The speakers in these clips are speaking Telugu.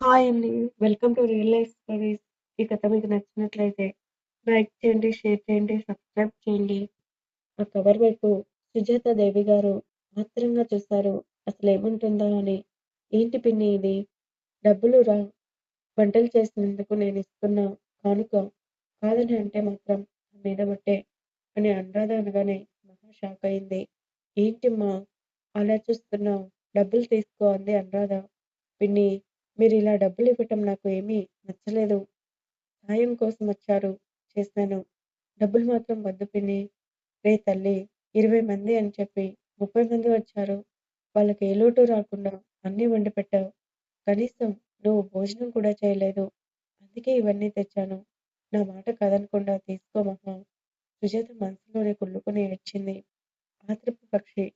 హాయ్ అండి. Welcome to real life stories. ఈ కథ మీకు నచ్చినట్లయితే లైక్ చేయండి, షేర్ చేయండి, సబ్స్క్రైబ్ చేయండి. ఆ కవర్ వైపు సుజాత దేవి గారు ఆత్రంగా చూశారు. అసలేముంటుందా అని. ఏంటి పిన్ని ఇది? డబ్బులు రా వంటలు చేసినందుకు నేను ఇస్తున్నా కానుక. కాదని అంటే మాత్రం మీద బట్టే అని అనురాధ అనగానే మహా ఏంటి ఏంటమ్మా అలా చూస్తున్నావు డబ్బులు తీసుకో అంది అనురాధ. పిన్ని మీరు ఇలా డబ్బులు ఇవ్వటం నాకు ఏమీ నచ్చలేదు. సాయం కోసం వచ్చారు. చేశాను. డబ్బులు మాత్రం వద్దు పిన్ని రే తల్లి ఇరవై మంది అని చెప్పి ముప్పై మంది వచ్చారు. వాళ్ళకి ఏ లోటు రాకుండా అన్నీ వండిపెట్టావు. కనీసం నువ్వు భోజనం కూడా చేయలేదు. అందుకే ఇవన్నీ తెచ్చాను. నా మాట కాదనకుండా తీసుకో మహా. సుజాత మనసులోనే కుళ్ళుకుని ఏడ్చింది. ఆత్రపు పక్షి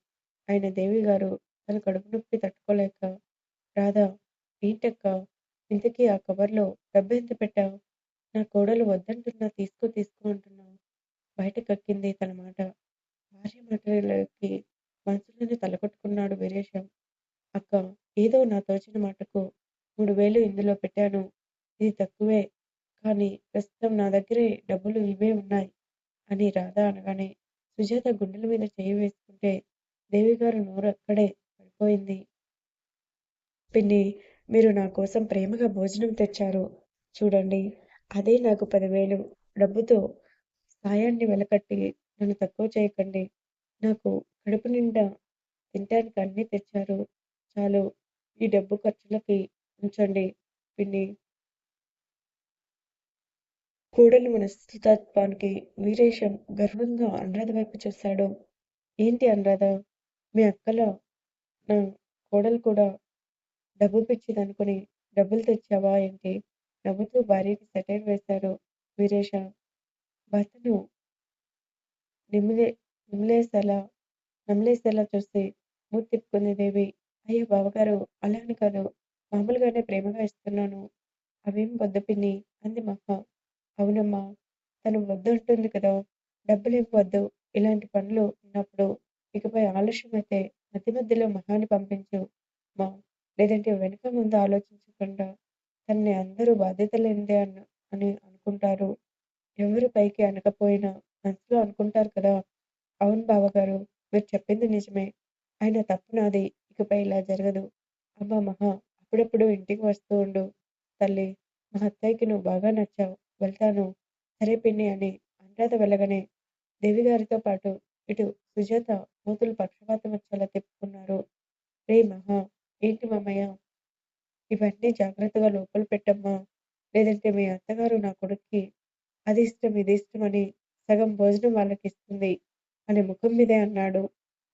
ఆయన దేవి గారు తన కడుపు నొప్పి తట్టుకోలేక రాధా! ఏంటక్కా! ఇంతకీ ఆ కవర్లో డబ్బెంత పెట్టావు? నా కోడలు వద్దంటున్నా తీసుకో తీసుకో అంటున్నావు. బయట కక్కింది తన మాట. భార్య మాటలకి మనసులోనే తలకొట్టుకున్నాడు వీరేశం. అక్కా! ఏదో నా తోచిన మాటకు మూడు వేలు ఇందులో పెట్టాను. ఇది తక్కువే. కానీ ప్రస్తుతం నా దగ్గరే డబ్బులు ఇవే ఉన్నాయి అని రాధ అనగానే సుజాత గుండెల మీద చెయ్యి వేసుకుంటే దేవిగారు నోరు అక్కడే పడిపోయింది. పిన్నీ! మీరు నా కోసం ప్రేమగా భోజనం తెచ్చారు. చూడండి. అదే నాకు పదివేలు. డబ్బుతో సాయాన్ని వెలకట్టి నన్ను తక్కువ చేయకండి. నాకు కడుపు నిండా తింటానికి అన్నీ తెచ్చారు. చాలు. ఈ డబ్బు ఖర్చులకి ఉంచండి పిన్ని కోడలు మనస్తత్వానికి వీరేశం గర్వంగా అనురాధ వైపు చూశాడు. ఏంటి అనురాధ మీ అక్కలో నా కోడలు కూడా డబ్బు పిచ్చిదనుకుని డబ్బులు తెచ్చావా ఏంటి? నవ్వుతూ భార్యకి సెటైర్ వేశారు వీరేష భర్తను నిమిలే నిమిలేసేలా నమిలేసేలా చూసి మూతి తిప్పుకుంది దేవి. అయ్యో బావగారు అలా అని కాదు. మామూలుగానే ప్రేమగా ఇస్తున్నాను. అవేం వద్దు పిన్నీ అంది మహా. అవునమ్మా! తను వద్దంటుంది కదా! డబ్బులేం వద్దు. ఇలాంటి పనులు ఉన్నప్పుడు ఇకపై ఆలస్యమైతే మధ్య మధ్యలో మహాని పంపించు మా లేదంటే వెనక ముందు ఆలోచించకుండా తనని అందరూ బాధ్యత లేనిదే అన్న అని అనుకుంటారు. ఎవరు పైకి అనకపోయినా మనసులో అనుకుంటారు కదా! అవును బావగారు మీరు చెప్పింది నిజమే. అయినా తప్పు నాది. ఇకపై ఇలా జరగదు. అమ్మా మహా! అప్పుడప్పుడు ఇంటికి వస్తూ ఉండు. తల్లీ! మా అత్తయ్యకి నువ్వు బాగా నచ్చావు. వెళ్తాను. సరే పిన్ని అని అనురాధ వెళ్ళగానే దేవిగారితో పాటు ఇటు సుజాత మూతులు పక్షపాతం వచ్చేలా తిప్పుకున్నారు. రేయ్ మహా! ఏంటి మామయ్య! ఇవన్నీ జాగ్రత్తగా లోపల పెట్టమ్మా! లేదంటే మీ అత్తగారు నా కొడుక్కి అది ఇష్టం ఇది ఇష్టం అని సగం భోజనం వాళ్ళకి ఇస్తుంది అని ముఖం మీదే అన్నాడు.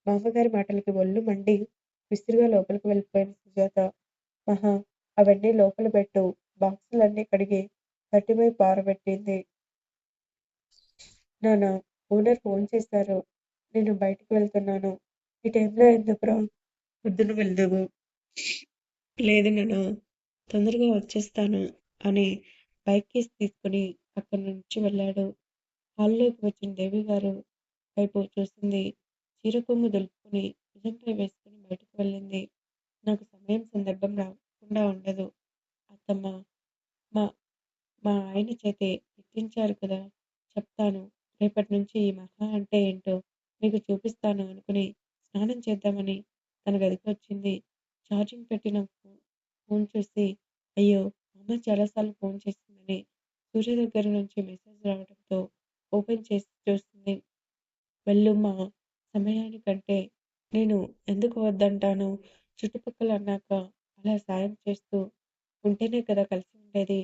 మామగారి మాటలకి ఒళ్ళు మండి విసురుగా లోపలికి వెళ్ళిపోయిన సుజాత. మహా! అవన్నీ లోపల పెట్టు. బాక్సులన్నీ కడిగి కట్టివైపు పారబెట్టింది నాన్న ఓనర్ ఫోన్ చేశారు. నేను బయటకు వెళ్తున్నాను. ఈ టైంలో ఎందుకురా? పొద్దున వెళ్దువు. లేదు నాన్నా! తొందరగా వచ్చేస్తాను అని బైక్ కీస్ తీసుకుని అక్కడి నుంచి వెళ్ళాడు. హాల్లోకి వచ్చిన దేవి గారు వైపు చూసింది. చీర కొమ్ము దులుపుకుని భుజంపై వేసుకుని బయటకు వెళ్ళింది. నాకు సమయం సందర్భం రాకుండా ఉండదు. అత్తమ్మ మా మా ఆయన చేతే ఎక్కించారు కదా! చెప్తాను. రేపటి నుంచి ఈ మహా అంటే ఏంటో మీకు చూపిస్తాను అనుకుని స్నానం చేద్దామని తన గదికి వచ్చింది. ఛార్జింగ్ పెట్టిన ఫోన్ చూసి అయ్యో! అమ్మ చాలాసార్లు ఫోన్ చేసిందని సూర్య దగ్గర నుంచి మెసేజ్ రావడంతో ఓపెన్ చేసి చూస్తుంది వెళ్ళు మా సమయానికంటే నేను ఎందుకు వద్దంటాను? చుట్టుపక్కల అన్నాక అలా సాయం చేస్తూ ఉంటేనే కదా కలిసి ఉండేది.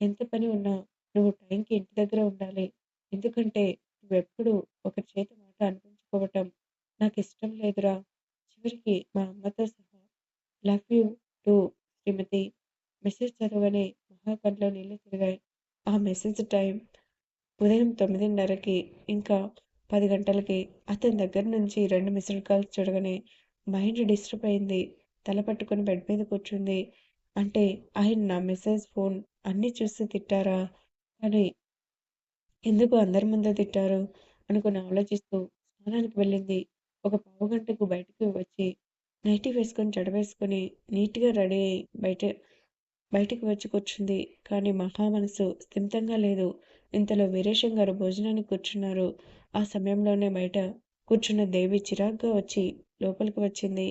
ఎంత పని ఉన్నా నువ్వు టైంకి ఇంటి దగ్గర ఉండాలి. ఎందుకంటే నువ్వెప్పుడు ఒక చేతి మాట అనిపించుకోవటం నాకు ఇష్టం లేదురా! చివరికి మా లవ్ యూ టు శ్రీమతి మెసేజ్ చదవగానే మహాకంట్లో నీళ్ళు తిరిగాయి. ఆ మెసేజ్ టైం ఉదయం తొమ్మిదిన్నరకి. ఇంకా పది గంటలకి అతని దగ్గర నుంచి రెండు మిస్డ్ కాల్స్ చూడగానే మైండ్ డిస్టర్బ్ అయింది. తల పట్టుకుని బెడ్ మీద కూర్చుంది. అంటే ఆయన నా మెసేజ్, ఫోన్ అన్నీ చూసి తిట్టారా? అని ఎందుకు అందరి ముందు తిట్టారు? అనుకుని ఆలోచిస్తూ స్నానానికి వెళ్ళింది. ఒక పావు గంటకు బయటకు వచ్చి నైటీ వేసుకొని జడ వేసుకుని నీట్‌గా రెడీ అయి బయట బయటికి వచ్చి కూర్చుంది. కానీ మహా మనసు స్థిమితంగా లేదు. ఇంతలో వీరేశం గారు భోజనానికి కూర్చున్నారు. ఆ సమయంలోనే బయట కూర్చున్న దేవి చిరాగ్గా వచ్చి లోపలికి వచ్చింది.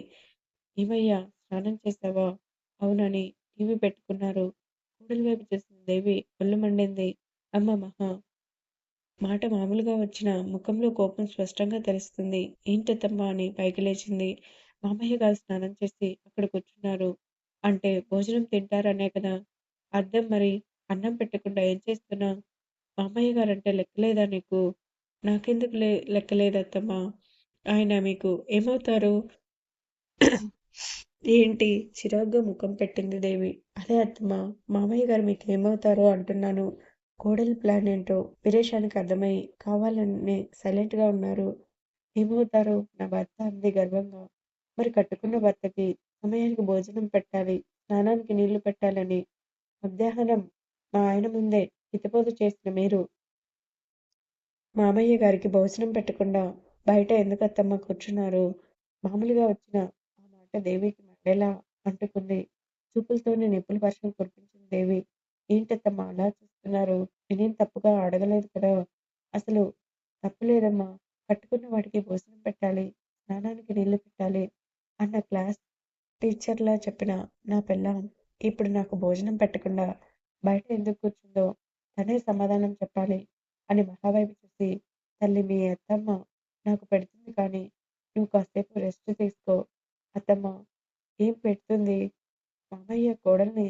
ఏమయ్యా స్నానం చేశావా? అవునని టీవీ పెట్టుకున్నారు. కూడలి వైపు చూసిన దేవి ఒళ్ళు మండింది. అమ్మ మహా! మాట మామూలుగా వచ్చిన ముఖంలో కోపం స్పష్టంగా తెలుస్తుంది. తమ్మా అని పైకి లేచింది. మామయ్య గారు స్నానం చేసి అక్కడ కూర్చున్నారు. అంటే భోజనం తింటారనే కదా! అర్థం మరి అన్నం పెట్టకుండా ఏం చేస్తున్నా మామయ్య గారు అంటే లెక్కలేదా నీకు? నాకెందుకు లే లెక్కలేదత్తమ్మా! ఆయన మీకు ఏమవుతారు? ఏంటి? చిరాగ్గా ముఖం పెట్టింది దేవి. అదే అత్తమ్మా! మామయ్య గారు మీకు ఏమవుతారో అంటున్నాను. కోడలి ప్లాన్ ఏంటో విరేషానికి అర్థమై కావాలనే సైలెంట్‌గా ఉన్నారు. ఏమవుతారో నా భర్త అంది గర్వంగా. మరి కట్టుకున్న భర్తకి సమయానికి భోజనం పెట్టాలి, స్నానానికి నీళ్ళు పెట్టాలని మధ్యాహ్నం మా ఆయన ముందే హితబోధ చేసిన మీరు మామయ్య గారికి భోజనం పెట్టకుండా బయట ఎందుకత్తమ్మ కూర్చున్నారు? మామూలుగా వచ్చిన ఆ మాట దేవికి మండేలా అంటుకుంది. చూపులతోనే నిప్పుల వర్షం కురిపించింది దేవి. ఏంటత్తమ్మ అలా చూస్తున్నారు? నేనేం తప్పుగా అడగలేదు కదా! అసలు తప్పు లేదమ్మా! కట్టుకున్న వాడికి భోజనం పెట్టాలి, స్నానానికి నీళ్ళు పెట్టాలి అన్న క్లాస్ టీచర్లా చెప్పిన నా పిల్ల ఇప్పుడు నాకు భోజనం పెట్టకుండా బయట ఎందుకు కూర్చుందో తనే సమాధానం చెప్పాలి అని మహావైపు చూసి తల్లి మీ అత్తమ్మ నాకు పెడుతుంది కానీ నువ్వు కాసేపు రెస్ట్ తీసుకో. అత్తమ్మ ఏం పెడుతుంది? మామయ్య కోడల్ని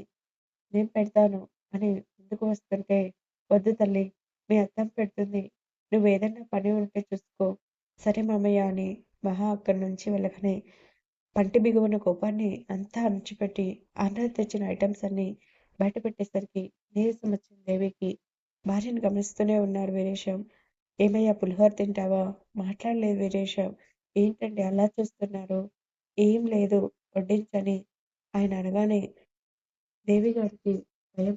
నేను పెడతాను అని ముందుకు వస్తుంటే వద్దు తల్లి మీ అత్తమ్మ పెడుతుంది. నువ్వు ఏదైనా పని ఉంటే చూసుకో. సరే మామయ్య అని మహా అక్కడి నుంచి వెళ్ళగానే పంటి బిగువున కోపాన్ని అంతా అణిచిపెట్టి ఆంధ్ర తెచ్చిన ఐటమ్స్ అన్ని బయట పెట్టేసరికి నీరసం వచ్చిన దేవికి. భార్యను గమనిస్తూనే ఉన్నారు వీరేశం. ఏమయ్యా పులిహోర తింటావా? మాట్లాడలేదు వీరేశం. ఏంటండి అలా చూస్తున్నారు? ఏం లేదు వడ్డించని. ఆయన అనగానే దేవి గారికి భయం